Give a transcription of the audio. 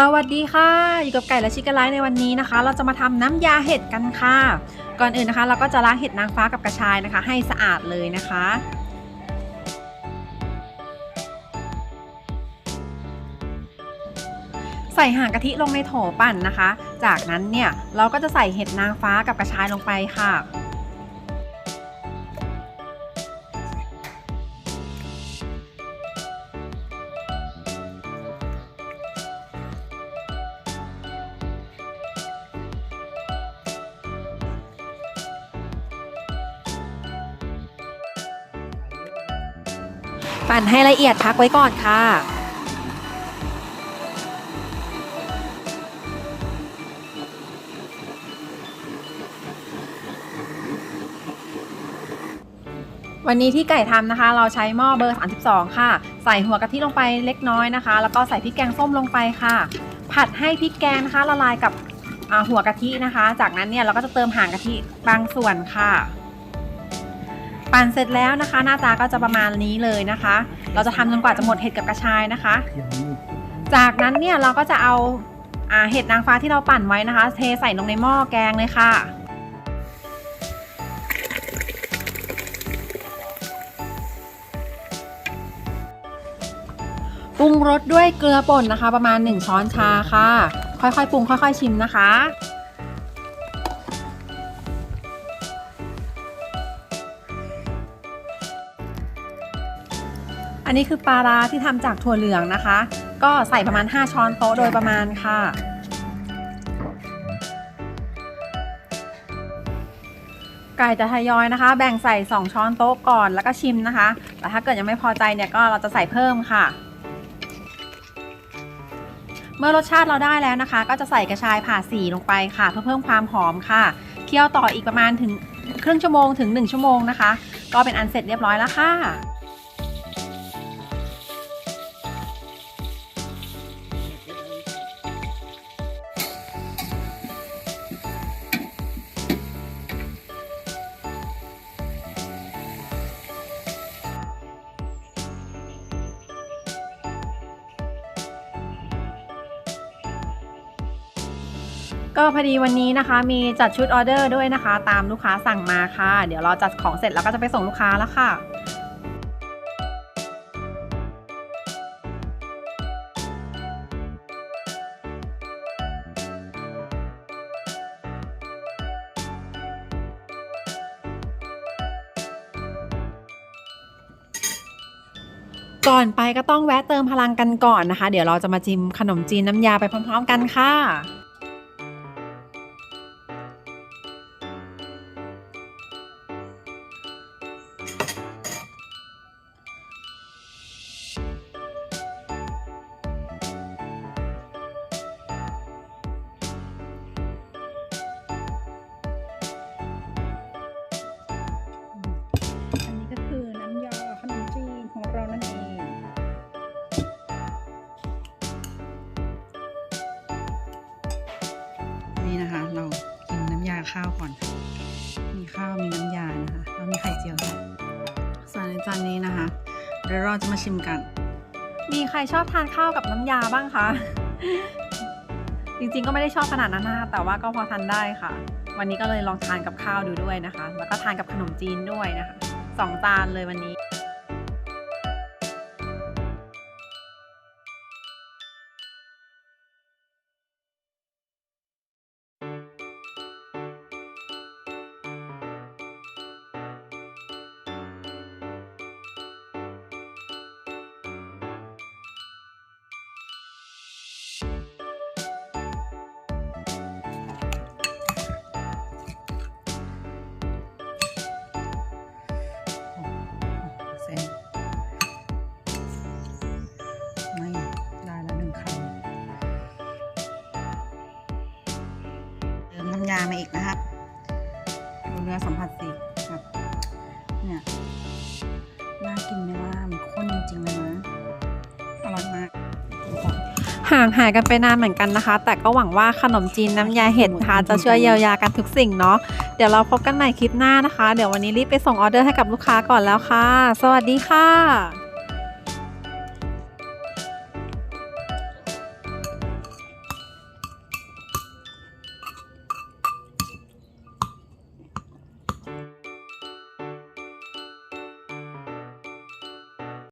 สวัสดีค่ะ อยู่กับไก่และชิคกไลท์ในวันนี้นะคะ เราจะมาทำน้ำยาเห็ดกันค่ะ ก่อนอื่นนะคะ เราก็จะล้างเห็ดนางฟ้ากับกระชายนะคะ ให้สะอาดเลยนะคะ ใส่ห่างกะทิลงในโถปั่นนะคะ จากนั้นเนี่ยเราก็จะใส่เห็ดนางฟ้ากับกระชายลงไปค่ะ ปั่นให้ละเอียดพักไว้ก่อนค่ะ วันนี้ที่ไก่ทำนะคะ เราใช้หม้อเบอร์ 32 ค่ะ ใส่หัวกะทิลงไปเล็กน้อยนะคะ แล้วก็ใส่พริกแกงส้มลงไปค่ะ ผัดให้พริกแกงนะคะละลายกับหัวกะทินะคะ จากนั้นเนี่ยเราก็จะเติมหางกะทิบางส่วนค่ะ ปั่นเสร็จแล้วนะคะ หน้าตาก็จะประมาณนี้เลยนะคะ เราจะทำจนกว่าจะหมดเห็ดกับกระชายนะคะ จากนั้นเนี่ยเราก็จะเอาอเห็ดนางฟ้าที่เราปั่นไว้นะคะ เทใส่ลงในหม้อแกงเลยค่ะปรุงรสด้วยเกลือป่นนะคะ ประมาณ 1 ช้อนชาค่ะ ค่อยๆปรุงค่อยๆชิมนะคะ อันนี้คือปลาร้าที่ทำจากถั่วเหลืองนะคะ ก็ใส่ประมาณ 5 ช้อนโต๊ะโดยประมาณค่ะ ไก่จะทยอยนะคะ แบ่งใส่ 2 ช้อนโต๊ะก่อนแล้วก็ชิมนะคะ แต่ถ้าเกิดยังไม่พอใจเนี่ยก็เราจะใส่เพิ่มค่ะ เมื่อรสชาติเราได้แล้วนะคะ ก็จะใส่กระชายผ่าสีลงไปค่ะ เพื่อเพิ่มความหอมค่ะ เคี่ยวต่ออีกประมาณถึงครึ่งชั่วโมงถึง 1 ชั่วโมงนะคะ ก็เป็นอันเสร็จเรียบร้อยแล้วค่ะ ก็พอดีวันนี้นะคะ มีจัดชุดออเดอร์ด้วยนะคะ ตามลูกค้าสั่งมาค่ะ เดี๋ยวเราจัดของเสร็จแล้วก็จะไปส่งลูกค้าแล้วค่ะก่อนไปก็ต้องแวะเติมพลังกันก่อนนะคะ เดี๋ยวเราจะมาจิมขนมจีนน้ำยาไปพร้อม ๆ กันค่ะ นี่นะคะ เรากินน้ำยาข้าวก่อน มีข้าวมีน้ำยานะคะแล้วมีไข่เจียวด้วยส่วนในจานนี้นะคะ เดี๋ยวเราจะมาชิมกัน มีใครชอบทานข้าวกับน้ำยาบ้างคะจริงๆก็ไม่ได้ชอบขนาดนั้นนะคะแต่ว่าก็พอทานได้ค่ะ วันนี้ก็เลยลองทานกับข้าวดูด้วยนะคะ แล้วก็ทานกับขนมจีนด้วยนะคะสองจานเลยวันนี้ เติมน้ำยามาอีกนะครับดูเนื้อสัมผัสสิครับเนี่ยน่ากินไหมว่ามันข้นจริงๆเลยนะอร่อยมากห่างหายกันไปนานเหมือนกันนะคะ แต่ก็หวังว่าขนมจีนน้ำยาเห็ดนะคะจะช่วยเยียวยากันทุกสิ่งเนาะเดี๋ยวเราพบกันใหม่คลิปหน้านะคะ เดี๋ยววันนี้รีบไปส่งออเดอร์ให้กับลูกค้าก่อนแล้วค่ะ สวัสดีค่ะ